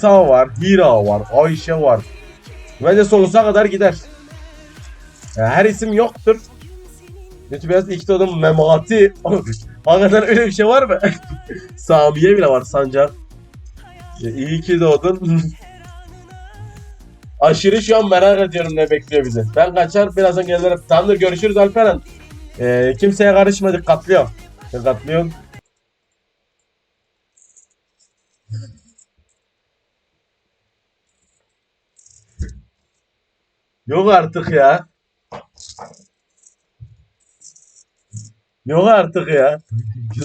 Sağ var, Hira var, Ayşe var. Bence sonsuza kadar gider. Ya her isim yoktur. Kötü biraz ilk doğdum Memati. Hakikaten öyle bir şey var mı? Samiye bile var Sancak. İyi ki doğdun. Aşırı şu an merak ediyorum ne bekliyor bizi. Ben kaçar birazdan gelirim. Tamamdır görüşürüz Alperen. Ee, kimseye karışma dikkatli ol. Dikkatli. Yok artık ya. Yok artık ya. Ki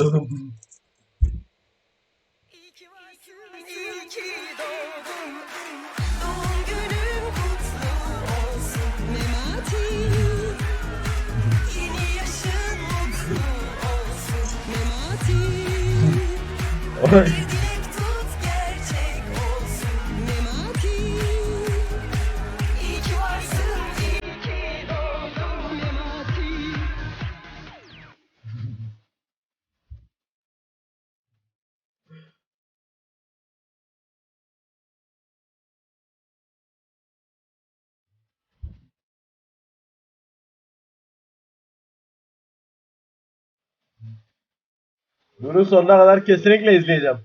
Bunun sonuna kadar kesinlikle izleyeceğim.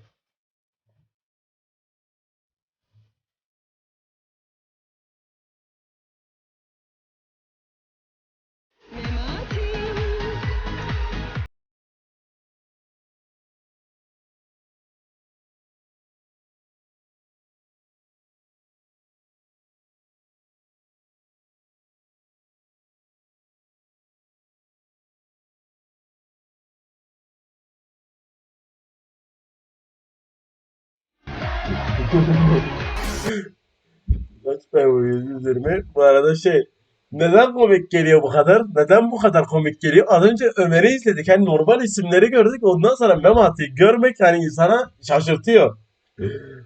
Kaç ben uyuyorum üzerime. Bu arada şey neden komik geliyor bu kadar? Neden bu kadar komik geliyor? Az önce Ömer'i izledik. Hani normal isimleri gördük. Ondan sonra Memati'yi görmek hani insana şaşırtıyor.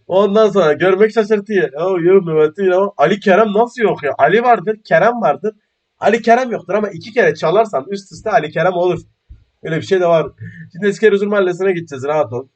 Ondan sonra görmek şaşırtıyor. Ya yok Memati ya. Ali Kerem nasıl yok ya? Ali vardır, Kerem vardır. Ali Kerem yoktur ama iki kere çalarsan üst üste Ali Kerem olur. Öyle bir şey de var. Şimdi Eski Erzurum Mahallesi'ne gideceğiz rahat ol.